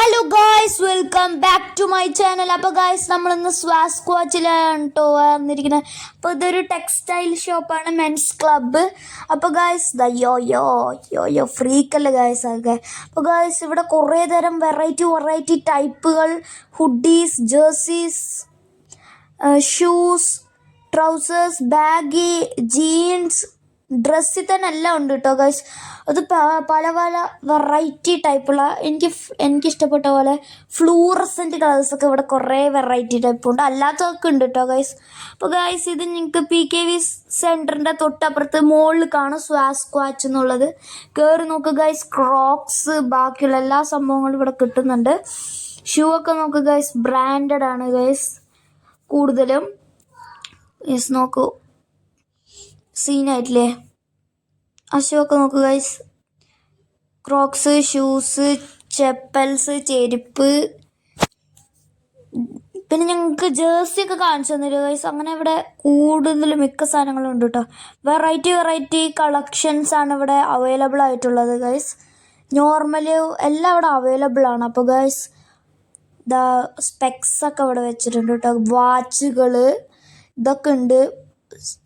Hello guys welcome back to my channel അപ്പോൾ guys സ്വാസ് സ്വാസ്ക്വാച്ചിലാണ് കേട്ടോ വന്നിരിക്കുന്നത് അപ്പോൾ ഇതൊരു ടെക്സ്റ്റൈൽ ഷോപ്പാണ് മെൻസ് ക്ലബ്ബ് അപ്പോൾ ഗായ്സ് യോ യോ യോ യോ ഫ്രീക്കല്ലേ ഗായ്സ് അതൊക്കെ അപ്പോൾ ഗായ്സ് ഇവിടെ കുറേ തരം variety variety ടൈപ്പുകൾ hoodies jerseys shoes trousers baggy jeans ഡ്രസ്സിൽ തന്നെ എല്ലാം ഉണ്ട് കേട്ടോ ഗൈസ് അത് പല പല വെറൈറ്റി ടൈപ്പുള്ള എനിക്ക് എനിക്ക് ഇഷ്ടപ്പെട്ട പോലെ ഫ്ലൂറസെന്റ് കളേഴ്സൊക്കെ ഇവിടെ കുറേ വെറൈറ്റി ടൈപ്പ് ഉണ്ട്. അല്ലാത്തതൊക്കെ ഉണ്ട് കേട്ടോ ഗൈസ് അപ്പോൾ ഗൈസ് ഇത് നിങ്ങൾക്ക് പി കെ വി സെന്ററിന്റെ തൊട്ടപ്പുറത്ത് മുകളിൽ കാണും സ്വാസ്ക്വാച്ച് എന്നുള്ളത്. കയറി നോക്കുക ഗൈസ് ക്രോക്സ് ബാക്കിയുള്ള എല്ലാ സംഭവങ്ങളും ഇവിടെ കിട്ടുന്നുണ്ട്. ഷൂ ഒക്കെ നോക്കുക ഗൈസ് ബ്രാൻഡഡ് ആണ് ഗൈസ് കൂടുതലും യെസ് നോക്കൂ. സീനായിട്ടില്ലേ അശോക്ക് നോക്കുക ഗൈസ് ക്രോക്സ് ഷൂസ് ചെപ്പൽസ് ചെരുപ്പ്. പിന്നെ ഞങ്ങൾക്ക് ജേഴ്സി ഒക്കെ കാണിച്ചു തന്നില്ല ഗൈസ് അങ്ങനെ ഇവിടെ കൂടുതൽ മിക്ക സാധനങ്ങളും ഉണ്ട് കേട്ടോ വെറൈറ്റി വെറൈറ്റി കളക്ഷൻസ് ആണ് ഇവിടെ അവൈലബിൾ ആയിട്ടുള്ളത് ഗൈസ് നോർമൽ എല്ലാം ഇവിടെ അവൈലബിൾ ആണ്. അപ്പോൾ ഗൈസ് ദാ സ്പെക്സ് ഒക്കെ ഇവിടെ വെച്ചിട്ടുണ്ട് കേട്ടോ വാച്ചുകൾ ഇതൊക്കെ ഉണ്ട്.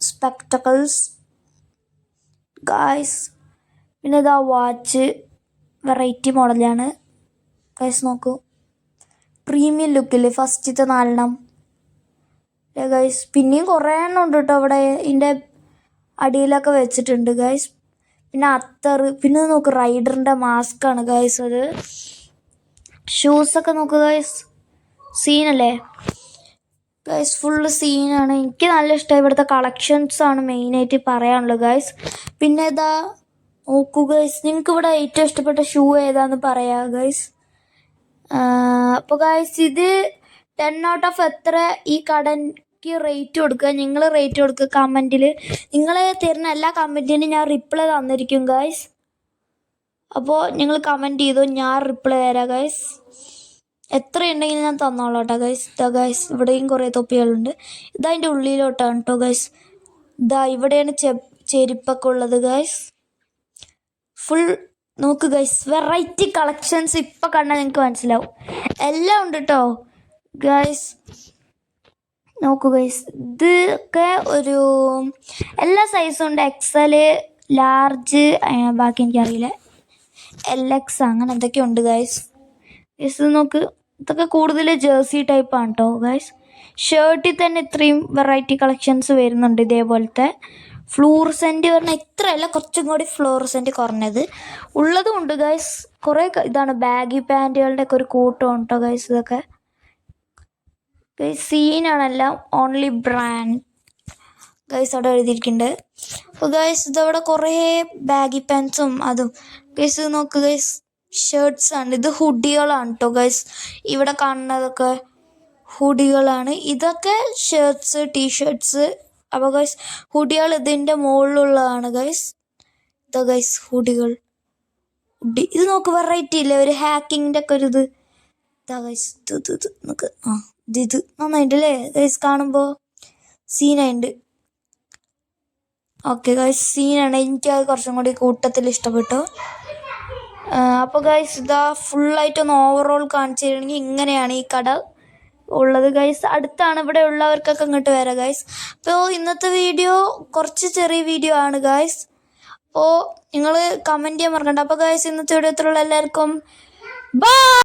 സ്പെക്ടക്കിൾസ് ഗായ്സ് പിന്നെ ഇതാ വാച്ച് വെറൈറ്റി മോഡലാണ് ഗൈസ് നോക്കൂ. പ്രീമിയം ലുക്കിൽ ഫസ്റ്റത്തെ നാലെണ്ണം. ഗൈസ് പിന്നെയും കുറേ എണ്ണം ഉണ്ട് കേട്ടോ അവിടെ. ഇതിന്റെ അടിയിലൊക്കെ വെച്ചിട്ടുണ്ട് ഗൈസ് പിന്നെ അത്തർ പിന്നെ നോക്ക് റൈഡറിന്റെ മാസ്ക് ആണ് ഗൈസ് അത് ഷൂസൊക്കെ നോക്കുക ഗൈസ് സീനല്ലേ ഗൈസ് ഫുള്ള് സീനാണ് എനിക്ക് നല്ല ഇഷ്ടമായി ഇവിടുത്തെ കളക്ഷൻസ് ആണ് മെയിനായിട്ട് പറയാനുള്ളത് ഗൈസ് പിന്നെ ഇതാ നോക്കൂ ഗൈസ് നിങ്ങൾക്ക് ഇവിടെ ഏറ്റവും ഇഷ്ടപ്പെട്ട ഷൂ ഏതാന്ന് പറയാ ഗൈസ് അപ്പോൾ ഗൈസ് ഇത് ടെൻ ഔട്ട് ഓഫ് എത്ര ഈ കടയ്ക്ക് റേറ്റ് കൊടുക്കുക? നിങ്ങൾ റേറ്റ് കൊടുക്കുക കമന്റിൽ നിങ്ങൾ തരുന്ന എല്ലാ കമന്റിനും ഞാൻ റിപ്ലൈ തന്നിരിക്കും ഗൈസ് അപ്പോൾ നിങ്ങൾ കമന്റ് ചെയ്തു ഞാൻ റിപ്ലൈ തരാം ഗൈസ് എത്ര ഉണ്ടെങ്കിലും ഞാൻ തന്നോളാം കേട്ടോ ഗൈസ് ഇതാ ഗൈസ് ഇവിടെയും കുറേ തൊപ്പികളുണ്ട്. ഇതാ അതിന്റെ ഉള്ളിലോട്ടാണ് കേട്ടോ ഗൈസ് ഇതാ ഇവിടെയാണ് ചെ ചെരുപ്പൊക്കെ ഉള്ളത് ഗൈസ് ഫുൾ നോക്ക് ഗൈസ് വെറൈറ്റി കളക്ഷൻസ് ഇപ്പം കണ്ടാൽ നിങ്ങൾക്ക് മനസ്സിലാവും. എല്ലാം ഉണ്ട് കേട്ടോ ഗൈസ് നോക്കൂ ഗൈസ് ഇതൊക്കെ ഒരു എല്ലാ സൈസും ഉണ്ട്. എക്സൽ ലാർജ് ബാക്കി എനിക്കറിയില്ല. എൽ എക്സ് അങ്ങനെ എന്തൊക്കെയുണ്ട് ഗൈസ് ഗൈസ് ഇത് നോക്ക് ഇതൊക്കെ കൂടുതൽ ജേഴ്സി ടൈപ്പാണ് കേട്ടോ ഗൈസ് ഷർട്ടിൽ തന്നെ ഇത്രയും വെറൈറ്റി കളക്ഷൻസ് വരുന്നുണ്ട് ഇതേപോലത്തെ. ഫ്ലൂറസെന്റ് പറഞ്ഞാൽ ഇത്രയല്ല കുറച്ചും കൂടി ഫ്ലൂറസെന്റ് കുറഞ്ഞത്. ഉള്ളതും ഉണ്ട് ഗൈസ് കുറേ ഇതാണ് ബാഗി പാന്റുകളുടെ ഒക്കെ ഒരു കൂട്ടം ഉണ്ടോ ഗൈസ് ഇതൊക്കെ? ഗൈസ് സീനാണെല്ലാം ഓൺലി ബ്രാൻഡ് ഗൈസ് അവിടെ എഴുതിയിരിക്കുന്നുണ്ട്. അപ്പോൾ ഗൈസ് ഇതവിടെ കുറേ ബാഗി പാൻസും അതും. ഗൈസ് നോക്ക് ഗൈസ് ഷർട്ട്സ് ആണ്. ഇത് ഹുഡികളാണ് കേട്ടോ ഗൈസ് ഇവിടെ കാണുന്നതൊക്കെ ഹുഡികളാണ് ഇതൊക്കെ ഷർട്ട്സ് ടീഷർട്ട്സ് അപ്പോൾ ഗൈസ് ഹുഡികൾ ഇതിന്റെ മുകളിലുള്ളതാണ് ഗൈസ് ഇതാ ഗൈസ് ഹുഡികൾ ഹുഡി ഇത് നോക്ക് വെറൈറ്റി ഇല്ലേ? ഒരു ഹാക്കിങ്ങിന്റെ ഒക്കെ ഒരു ഇത്. ഇതാ ഗൈസ് ഇത് ഇത് നോക്ക് ആ ഇത് ഇത് നന്നായിട്ട് അല്ലേ ഗൈസ് കാണുമ്പോൾ സീനായിട്ട് ഓക്കെ ഗൈസ് സീനാണ് എനിക്ക് അത് കുറച്ചും കൂടി കൂട്ടത്തിൽ ഇഷ്ടപ്പെട്ടു. അപ്പോൾ ഗൈസ് ഇതാ ഫുള്ളായിട്ടൊന്ന് ഓവറോൾ കാണിച്ചു തരുകയാണെങ്കിൽ ഇങ്ങനെയാണ് ഈ കട ഉള്ളത് ഗൈസ് അടുത്താണ് ഇവിടെ ഉള്ളവർക്കൊക്കെ ഇങ്ങോട്ട് വരാം ഗൈസ് അപ്പോൾ ഇന്നത്തെ വീഡിയോ കുറച്ച് ചെറിയ വീഡിയോ ആണ് ഗൈസ് അപ്പോൾ നിങ്ങൾ കമന്റ് ചെയ്യാൻ മറക്കണ്ട. അപ്പോൾ ഗൈസ് ഇന്നത്തെ വീഡിയോ എല്ലാവർക്കും ബൈ